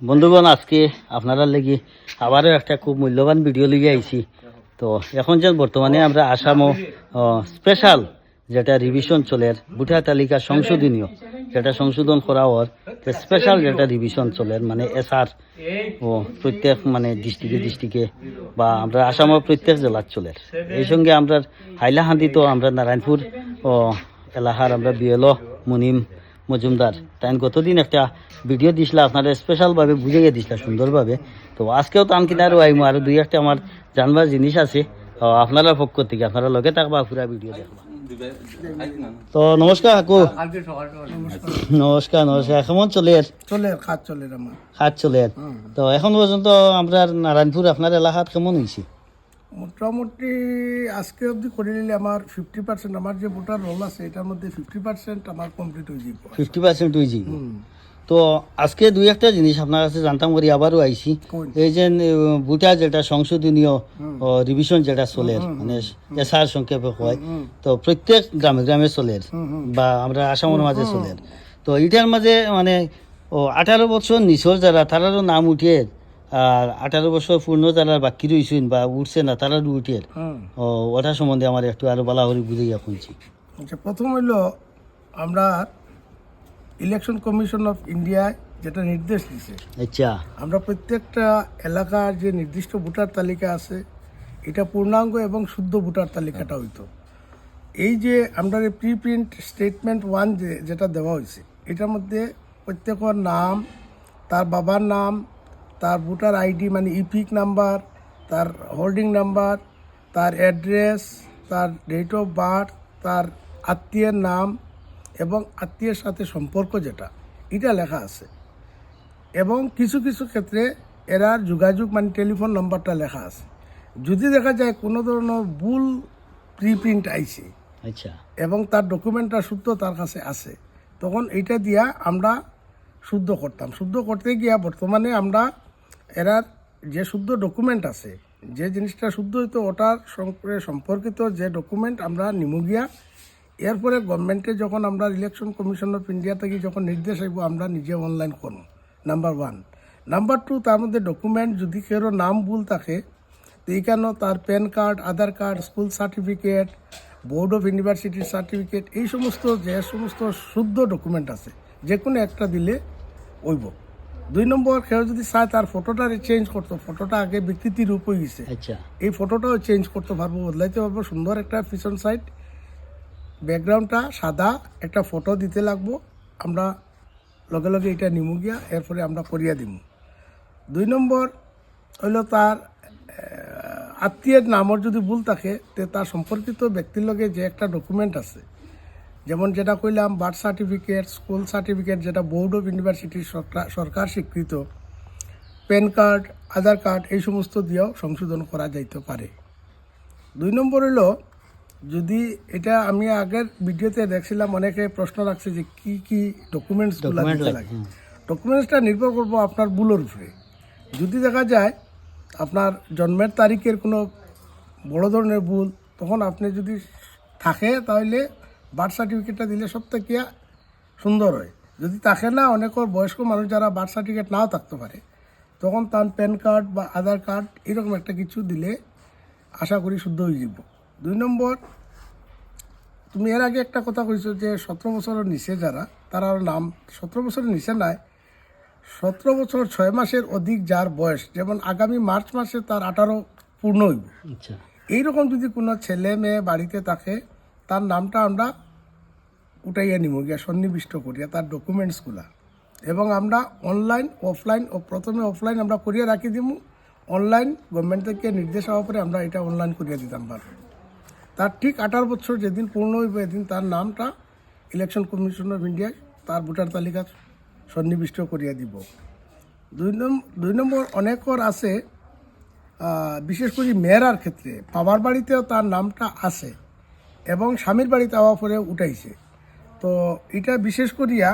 বন্ধুগণ, আজকে আপনারা লেগে আবারও একটা খুব মূল্যবান ভিডিও লিগে আইছি। তো এখন যে বর্তমানে আমরা আসামও স্পেশাল যেটা রিভিশন চলের ভোটার তালিকা সংশোধনীয় যেটা সংশোধন করা হওয়ার স্পেশাল যেটা রিভিশন চলের মানে এসআর ও প্রত্যেক মানে ডিস্ট্রিক্টে ডিস্ট্রিক্টে বা আমরা আসামের প্রত্যেক জেলার চলের। এই সঙ্গে আমরা হাইলাহান্দি তো আমরা নারায়ণপুর ও এলাহার আমরা বিএলও মুনিম মজুমদার। তাই গতদিন একটা ভিডিও দিছিলা আপনারা স্পেশালভাবে বুঝিয়ে দিছিলা সুন্দরভাবে। তো আজকেও তো আমি কিনারও আইমু আর দুই একটা আমার জানবার জিনিস আছে। আপনারা পক্ষ থেকে আপনারা লগে থাকবা পুরা ভিডিও দেখবা। তো নমস্কার কাকু নমস্কার নমস্কার। কেমন চলে? চলে কাজ চলে আমার। হাত চলে। তো এখন পর্যন্ত আমরা নারায়ণপুর আপনার এলাকাত কেমন হয়েছে মোটামুটি আজকে অবধি করে নিলে আমার ফিফটি পার্সেন্ট আমার যে ভোটার রোল আছে এটার মধ্যে ফিফটি পার্সেন্ট আমার কমপ্লিট হয়ে যাব ফিফটি পার্সেন্ট হয়েছে তো আজকে দুই একটা জিনিস আপনার কাছে জানতাম করি আবারও আইছি। এই যে বুটা যেটা সংশোধনীয় রিভিশন যেটা চলে মানে এসআর সংক্ষেপে হয় তো প্রত্যেক গ্রামে গ্রামে চলে। বা আমরা আসামের মাঝে চলে। তো এটার মাঝে মানে ও আঠারো বছর নিচর যারা তারারও নাম উঠিয়ে আর আঠারো বছর পূর্ণ যারা বাকি রয়েছেন বা উঠছে না তারারও উঠিয়ে ও ওটা সম্বন্ধে আমার একটু আরও বলা হরি বুঝাইয়া শুনছি। আচ্ছা প্রথম হইল আমরা ইলেকশন কমিশন অফ ইন্ডিয়া যেটা নির্দেশ দিছে। আচ্ছা। আমরা প্রত্যেকটা এলাকার যে নির্দিষ্ট ভোটার তালিকা আছে এটা পূর্ণাঙ্গ এবং শুদ্ধ ভোটার তালিকাটা হইতো। এই যে আমরা প্রি প্রিন্ট স্টেটমেন্ট ওয়ান যে যেটা দেওয়া হয়েছে এটার মধ্যে প্রত্যেকের নাম তার বাবার নাম তার ভোটার আইডি মানে ইপিক নাম্বার তার হোল্ডিং নাম্বার তার অ্যাড্রেস তার ডেট অফ বার্থ তার আত্মীয়ের নাম এবং আত্মীয়ের সাথে সম্পর্ক যেটা এটা লেখা আছে। এবং কিছু কিছু ক্ষেত্রে এরার যোগাযোগ মানে টেলিফোন নম্বরটা লেখা আছে। যদি দেখা যায় কোনো ধরনের ভুল প্রিপ্রিন্ট আইছে আচ্ছা। এবং তার ডকুমেন্টটা শুদ্ধ তার কাছে আছে তখন এইটা দিয়া আমরা শুদ্ধ করতাম। শুদ্ধ করতে গিয়া বর্তমানে আমরা এরা যে শুদ্ধ ডকুমেন্ট আছে যে জিনিসটা শুদ্ধ হইতো ওটার সম্পর্কিত যে ডকুমেন্ট আমরা নিমু গিয়া এরপরে গভর্নমেন্টে যখন আমরা ইলেকশন কমিশন অফ ইন্ডিয়া থেকে যখন নির্দেশ আইব আমরা নিজে অনলাইন করব। নাম্বার ওয়ান নাম্বার টু তার মধ্যে ডকুমেন্ট যদি কেউ নাম ভুল থাকে তো এইখানেও তার PAN card Aadhaar card school certificate board of ইউনিভার্সিটির সার্টিফিকেট এই সমস্ত যে সমস্ত শুদ্ধ ডকুমেন্ট আছে যে কোনো একটা দিলে ওইব। দুই নম্বর কেউ যদি চায় তার ফটোটা চেঞ্জ করতো ফটোটা আগে বিকৃতি রূপ হয়ে গেছে। আচ্ছা। এই ফটোটাও চেঞ্জ করতে পারব বদলাইতে পারব সুন্দর একটা ফিশন সাইড ব্যাকগ্রাউন্ডটা সাদা, একটা ফটো দিতে লাগবো। আমরা লগে লগে এটা নিমু গিয়া, এরপরে আমরা করিয়া দিব দুই নম্বর হইল তার আত্মীয়ের নামর যদি ভুল থাকে, তে তার সম্পর্কিত ব্যক্তির লগে যে একটা ডকুমেন্ট আছে, যেমন যেটা কইলাম বার্থ সার্টিফিকেট স্কুল সার্টিফিকেট যেটা বোর্ড অফ ইউনিভার্সিটি সরকার স্বীকৃত প্যান কার্ড আধার কার্ড এই সমস্ত দিয়েও সংশোধন করা যাইতে পারে। দুই নম্বর হলো যদি এটা আমি আগের ভিডিওতে দেখছিলাম অনেকে প্রশ্ন রাখছে যে কি কি ডকুমেন্টস লাগে, ডকুমেন্টসটা নির্ভর করব আপনার ভুলের উপরে যদি দেখা যায় আপনার জন্মের তারিখের কোনো বড় ধরনের ভুল তখন আপনি যদি থাকে তাহলে বার্থ সার্টিফিকেটটা দিলে সব থেকে সুন্দর হয়। যদি থাকে না অনেকের বয়স্ক মানুষ যারা বার্থ সার্টিফিকেট নাও থাকতে পারে তখন তার প্যান কার্ড বা আধার কার্ড এরকম একটা কিছু দিলে আশা করি শুদ্ধ হয়ে যাব। দুই নম্বর তুমি এর আগে একটা কথা কইছো যে সতেরো বছরের নিচে যারা তারা নাম সতেরো বছরের নিচে নাই। সতেরো বছর ছয় মাসের অধিক যার বয়স যেমন আগামী মার্চ মাসে তার আঠারো পূর্ণ হইব। আচ্ছা। এইরকম যদি কোনো ছেলে মেয়ে বাড়িতে থাকে তার নামটা আমরা উঠাইয়া নিব গিয়া সন্নিবিষ্ট করিয়া তার ডকুমেন্টসগুলা এবং আমরা অনলাইন অফলাইন ও প্রথমে অফলাইন আমরা করিয়া রাখি দিব অনলাইন গভর্নমেন্ট থেকে নির্দেশ হওয়ার পরে আমরা এটা অনলাইন করিয়া দিতাম পারব তার ঠিক আঠারো বছর যেদিন পূর্ণ হইব এদিন তার নামটা ইলেকশন কমিশন অফ ইন্ডিয়ায় তার ভোটার তালিকা সন্নিবিষ্ট করিয়া দিব। দুই নম্বর দুই নম্বর অনেকর আছে বিশেষ করে মেয়েরার ক্ষেত্রে। বাবার বাড়িতেও তার নামটা আছে এবং স্বামীর বাড়িতে হওয়ার পরে উঠাইছে। তো এটা বিশেষ করিয়া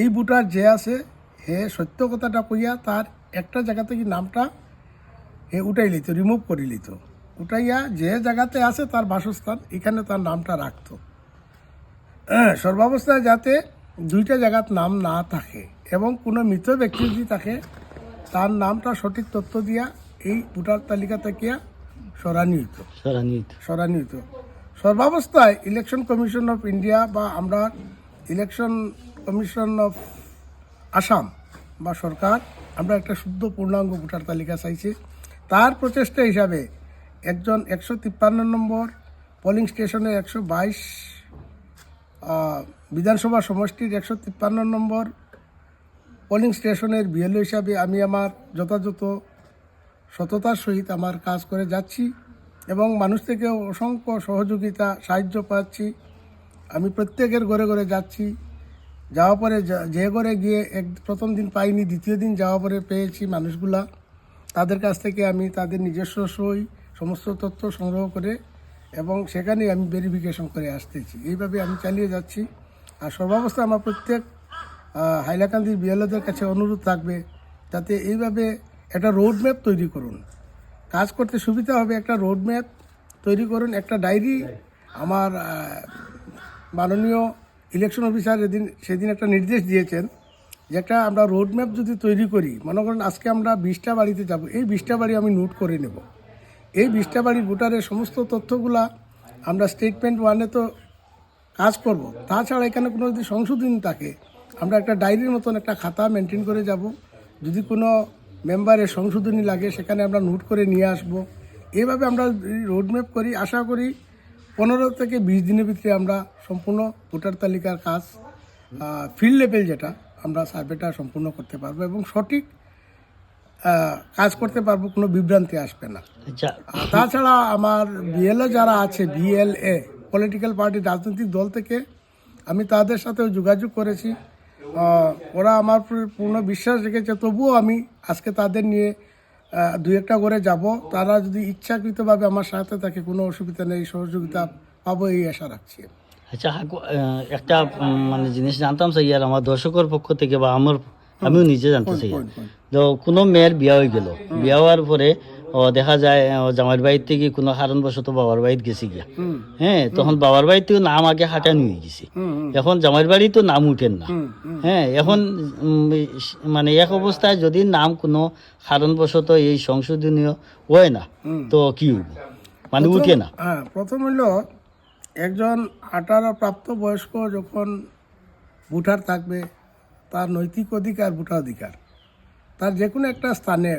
এই ভোটার যে আছে, হে সত্য কথাটা কইয়া তার একটা জায়গা থেকে নামটা হে উঠাই লিত রিমুভ করে লিত উঠাইয়া যে জায়গাতে আছে তার বাসস্থান এখানে তার নামটা রাখত। হ্যাঁ, সর্বাবস্থায় যাতে দুইটা জায়গাত নাম না থাকে এবং কোনো মৃত ব্যক্তি যদি থাকে তার নামটা সঠিক তথ্য দিয়া এই ভোটার তালিকা থেকে সরানিত সরানি হইতো। সর্বাবস্থায় ইলেকশন কমিশন অফ ইন্ডিয়া বা আমরা ইলেকশন কমিশন অফ আসাম বা সরকার আমরা একটা শুদ্ধ পূর্ণাঙ্গ ভোটার তালিকা চাইছি। তার প্রচেষ্টা হিসাবে একজন একশো তিপ্পান্ন নম্বর পোলিং স্টেশনের একশো বাইশ বিধানসভা সমষ্টির একশো তিপ্পান্ন নম্বর পোলিং স্টেশনের বিএলও হিসাবে আমি আমার যথাযথ সততার সহিত আমার কাজ করে যাচ্ছি এবং মানুষ থেকে অসংখ্য সহযোগিতা, সাহায্য পাচ্ছি। আমি প্রত্যেকের ঘরে ঘরে যাচ্ছি। যাওয়া পরে যা- ঘরে গিয়ে এক, প্রথম দিন পাইনি, দ্বিতীয় দিন যাওয়া পরে পেয়েছি মানুষগুলা। তাদের কাছ থেকে আমি তাদের নিজস্ব সই সমস্ত তথ্য সংগ্রহ করে এবং সেখানে আমি ভেরিফিকেশন করে আসতেছি। এইভাবে আমি চালিয়ে যাচ্ছি। আর সর্বাবস্থা আমার প্রত্যেক আহ, হাইলাকান্দির বিএলওদের কাছে অনুরোধ থাকবে যাতে এইভাবে একটা রোড ম্যাপ তৈরি করুন। কাজ করতে সুবিধা হবে একটা রোড ম্যাপ তৈরি করুন একটা ডায়েরি আমার মাননীয় ইলেকশন অফিসার এদিন সেদিন একটা নির্দেশ দিয়েছেন যে একটা আমরা রোড ম্যাপ যদি তৈরি করি মনে করেন আজকে আমরা বিশটা বাড়িতে যাব এই বিশটা বাড়ি আমি নোট করে নেব। এই বিশটা বাড়ির ভোটারের সমস্ত তথ্যগুলা আমরা স্টেটমেন্ট ওয়ানে তো কাজ করব। তাছাড়া এখানে কোনো যদি সংশোধনী থাকে, আমরা একটা ডায়েরির মতন একটা খাতা মেনটেন করে যাব। যদি কোনো মেম্বারের সংশোধনী লাগে, সেখানে আমরা নোট করে নিয়ে আসব। এইভাবে আমরা রোডম্যাপ করি। আশা করি পনেরো থেকে বিশ দিনের ভিতরে আমরা সম্পূর্ণ ভোটার তালিকার কাজ ফিল্ড লেভেল যেটা, আমরা সার্ভেটা সম্পূর্ণ করতে পারব এবং সঠিক কাজ করতে পারব কোনো বিভ্রান্তি আসবে না। আচ্ছা তাছাড়া আমার বিএলএ যারা আছে বিএলএ পলিটিক্যাল পার্টি রাজনৈতিক দল থেকে আমি তাদের সাথেও যোগাযোগ করেছি। ওরা আমার পূর্ণ বিশ্বাস রেখেছে তবুও আমি আজকে তাদের নিয়ে দু একটা করে যাব। তারা যদি ইচ্ছাকৃতভাবে আমার সাথে থাকে কোনো অসুবিধা নেই সহযোগিতা পাবো এই আশা রাখছি। আচ্ছা একটা মানে জিনিস জানতাম আর আমার দর্শকের পক্ষ থেকে বা আমার আমিও নিজে জানতে চাই? তো কোনো মেয়ের বিয়া হয়ে গেল। বিয়া হওয়ার পরে দেখা যায় ও জামাইয়ের বাড়ির থেকে কোনো কারণবশত বাবার বাড়িতে গেছে গিয়া? হ্যাঁ তখন বাবার বাড়িতেও নাম আগে হাঁটানি হয়ে গেছে। এখন জামাইয়ের বাড়ি তো নাম উঠেন না। হ্যাঁ এখন মানে এক অবস্থায় যদি নাম কোনো কারণবশত এই সংশোধনীয় হয় না তো কি হইব? মানে উঠে না। হ্যাঁ প্রথম হলো একজন আঠারো প্রাপ্ত বয়স্ক যখন ভোটার থাকবে তার নৈতিক অধিকার ভোটাধিকার তার যে কোনো একটা স্থানে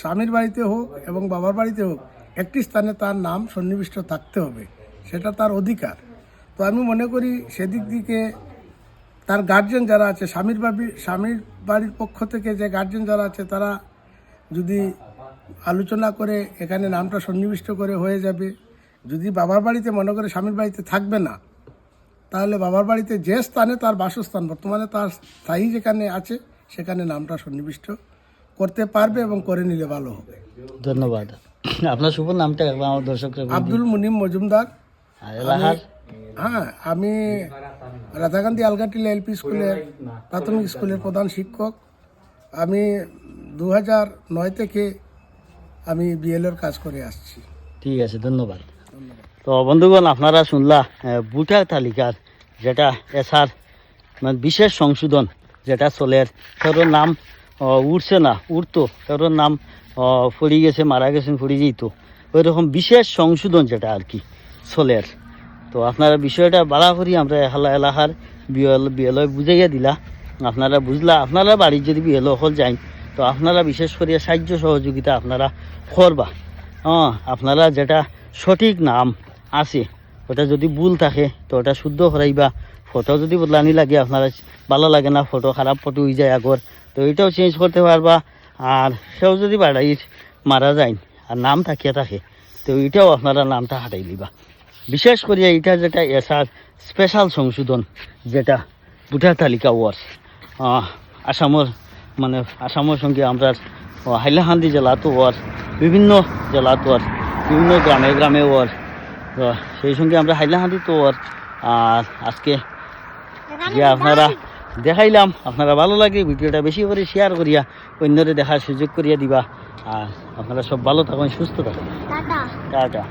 স্বামীর বাড়িতে হোক এবং বাবার বাড়িতে হোক, একটি স্থানে তার নাম সন্নিবিষ্ট থাকতে হবে, সেটা তার অধিকার। তো আমি মনে করি সেদিক দিকে তার গার্জেন যারা আছে, স্বামীর বাড়ি স্বামীর বাড়ির পক্ষ থেকে যে গার্জেন যারা আছে, তারা যদি আলোচনা করে এখানে নামটা সন্নিবিষ্ট করে হয়ে যাবে, যদি বাবার বাড়িতে মনে করে স্বামীর বাড়িতে থাকবে না তাহলে বাবার বাড়িতে যে স্থানে তার বাসস্থান বর্তমানে তার স্থায়ী যেখানে আছে সেখানে নামটা সন্নিবিষ্ট করতে পারবে এবং করে নিলে ভালো হবে। ধন্যবাদ। আপনার শুভ নামটা একবার আমার দর্শকরা আব্দুল মুনিম মজুমদার। হ্যাঁ আমি রাধাকান্দি আলগাটিলা এলপি স্কুলের প্রাথমিক স্কুলের প্রধান শিক্ষক। আমি দু নয় থেকে আমি বিএলওর কাজ করে আসছি। ঠিক আছে ধন্যবাদ। তো বন্ধুগণ, আপনারা শুনলা ভোটার তালিকার যেটা এসার মানে বিশেষ সংশোধন যেটা চলের কারোর নাম উঠছে না উঠতো কারোর নাম ফুরি গেছে, মারা গেছেন ফুরি যেত ওই রকম বিশেষ সংশোধন যেটা আর কি চলের তো আপনারা বিষয়টা বাড়া করি, আমরা এলা এলাকার বিএল, বিএলও বুঝাইয়া দিলা। আপনারা বুঝলা, আপনারা বাড়ির যদি বিএলও হল যাই তো আপনারা বিশেষ করে সাহায্য সহযোগিতা আপনারা করবা। হ্যাঁ আপনারা যেটা সঠিক নাম আছে। ওটা যদি ভুল থাকে তো ওটা শুদ্ধ করাইবা ফটো যদি বদলানি লাগে আপনারা ভালো লাগে না ফটো খারাপ ফটো হয়ে যায় আগর তো এটাও চেঞ্জ করতে পারবা আর সেও যদি বাড়াই মারা যায়। আর নাম থাকিয়া থাকে তো এটাও আপনারা নামটা হাঁটাই দিবা। বিশেষ করে এটা যেটা এসার স্পেশাল সংশোধন যেটা ভোটার তালিকা ওয়ার আসামের মানে আসামের সঙ্গে আমরা আহ, হাইলাকান্দি জেলাতো ওয়ার বিভিন্ন জেলাতো ওয়ার বিভিন্ন গ্রামে গ্রামে ওয়ার তো সেই সঙ্গে আমরা হাইলাকান্দি তো আর আজকে যে আপনারা দেখাইলাম আপনারা ভালো লাগে ভিডিওটা বেশি করে শেয়ার করিয়া অন্যরে দেখার সুযোগ করিয়া দিবা। আর আপনারা সব ভালো থাকুন সুস্থ থাকুন। টাটা।